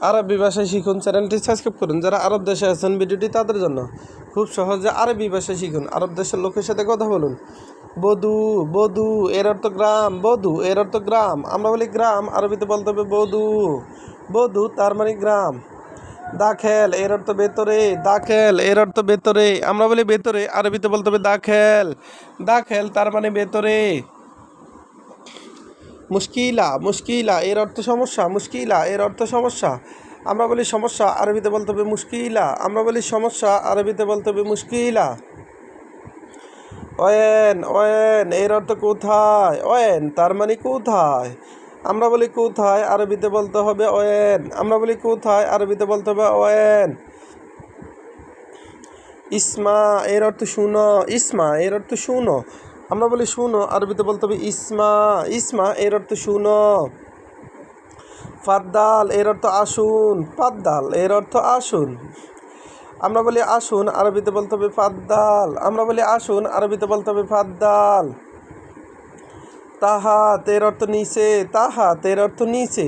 আরবি ভাষায় শিখুন চ্যানেলটি সাবস্ক্রাইব করুন। যারা আরব দেশে আছেন ভিডিওটি তাদের জন্য খুব সহজে আরবি ভাষায় শিখুন। আরব দেশের লোকের সাথে কথা বলুন। বধু বধু, এর অর্থ গ্রাম। বধু, এর অর্থ গ্রাম। আমরা বলি গ্রাম, আরবিতে বলতে হবে বধু। বধু তার মানে গ্রাম। দাখেল, এর অর্থ ভেতরে। দাখেল, এর অর্থ ভেতরে। আমরা বলি ভেতরে, আরবিতে বলতে হবে দাখেল। দাখেল তার মানে ভেতরে। মুশকিলা মুশকিলা, এর অর্থ সমস্যা, মুশকিলা, এর অর্থ সমস্যা। আমরা বলি সমস্যা, আরবিতে বলতে হবে মুশকিলা। আমরা বলি সমস্যা, আরবিতে বলতে হবে মুশকিলা। ওয়েন ওয়েন এর অর্থ কোথায়? ওয়েন তার মানে কোথায়? আমরা বলি কোথায়, আরবিতে বলতে হবে ওয়েন আমরা বলি কোথায়, আরবিতে বলতে হবে ওয়েন ইসমা, এর অর্থ শুনো। ইসমা, এর অর্থ শুনো। আমরা বলি শুনো, আরবিতে বলতে হবে ইসমা ইসমা এর অর্থ শুনো। ফাদ্দাল এর অর্থ আসুন ফাদ্দাল এর অর্থ আসুন। আমরা বলি আসুন, আরবিতে বলতে হবে ফাদ্দাল আমরা বলি আসুন, আরবিতে বলতে হবে ফাদ্দাল তাহা এর অর্থ নিচে তাহা এর অর্থ নিচে।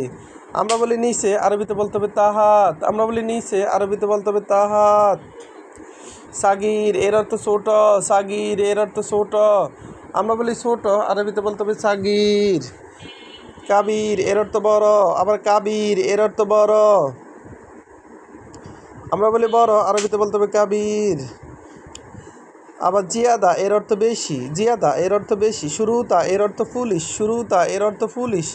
আমরা বলি নিচে, আরবিতে বলতে হবে তাহাত। আমরা বলি নিচে, আরবিতে বলতে হবে তাহাত। সাগির এর অর্থ ছোট, সাগির এর অর্থ ছোট। আমরা বলি ছোট, আরবিতে বলতে হবে সাগির। কাবির, এর অর্থ বড়, আবার কাবির, এর অর্থ বড়। আমরা বলি বড়, আরবিতে বলতে হবে কাবির। আবার জিয়াদা, এর অর্থ বেশি, জিয়াদা, এর অর্থ বেশি শুরুতা এর অর্থ পুলিশ শুরুতা এর অর্থ পুলিশ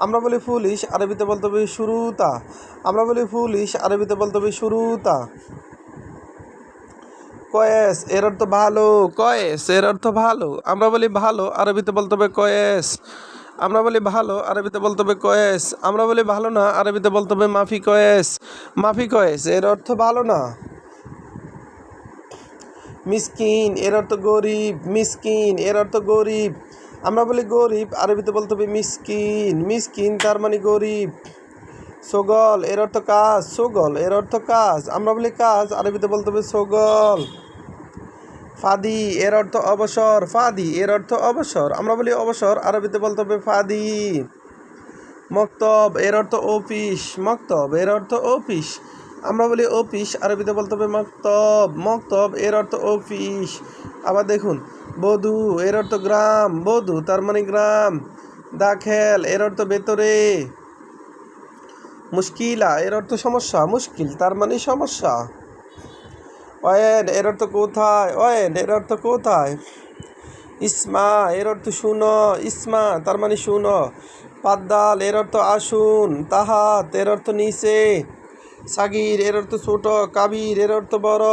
আমরা বলি পুলিশ আরবিতে বলতে হবে শুরুতা আমরা বলি পুলিশ আরবিতে বলতে হবে শুরুতা কয়েস, এর অর্থ ভালো। কয়েস, এর অর্থ ভালো। আমরা বলি ভালো, আরবিতে বলতে হবে কয়েস। আমরা বলি ভালো, আরবিতে বলতে হবে কয়েস। আমরা বলি ভালো না, আরবিতে বলতে হবে মাফি কয়েস। মাফি কয়েস, এর অর্থ ভালো না। মিসকিন, এর অর্থ গরিব। মিসকিন, এর অর্থ গরিব। আমরা বলি গরিব, আরবিতে বলতে হবে মিসকিন। মিসকিন তার মানে গরিব। সোগল, এর অর্থ কাজ, সোগল, এর অর্থ কাজ। আমরা বলি কাজ, আরবিতে বলতে হবে সোগল। ফাদি, এর অর্থ অবসর, ফাদি, এর অর্থ অবসর। আমরা বলি অবসর, আরবিতে বলতে হবে ফাদি। মক্তব, এর অর্থ অফিস, মক্তব, এর অর্থ অফিস। আমরা বলি অফিস, আরবিতে বলতে হবে মক্তব। মক্তব, এর অর্থ অফিস। আবার দেখুন, বধু, এর অর্থ গ্রাম, বধু, তার মানে গ্রাম। দাখেল, এর অর্থ ভেতরে। মুশকিলা এর অর্থ সমস্যা মুশকিল তার মানে সমস্যা ওয়েন এর অর্থ কোথায় ওয়েন এর অর্থ কোথায় ইসমা এর অর্থ শুনো ইসমা তার মানে শুনো পাদ্দাল এর অর্থ আসুন তাহাত এর অর্থ নিচে সাগির এর অর্থ ছোট কাবির এর অর্থ বড়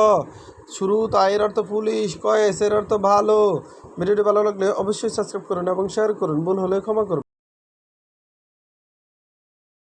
শুরুতা এর অর্থ পুলিশ কয়েস এর অর্থ ভালো ভিডিওটি ভালো লাগলে অবশ্যই সাবস্ক্রাইব করুন এবং শেয়ার করুন ভুল হলে ক্ষমা করুন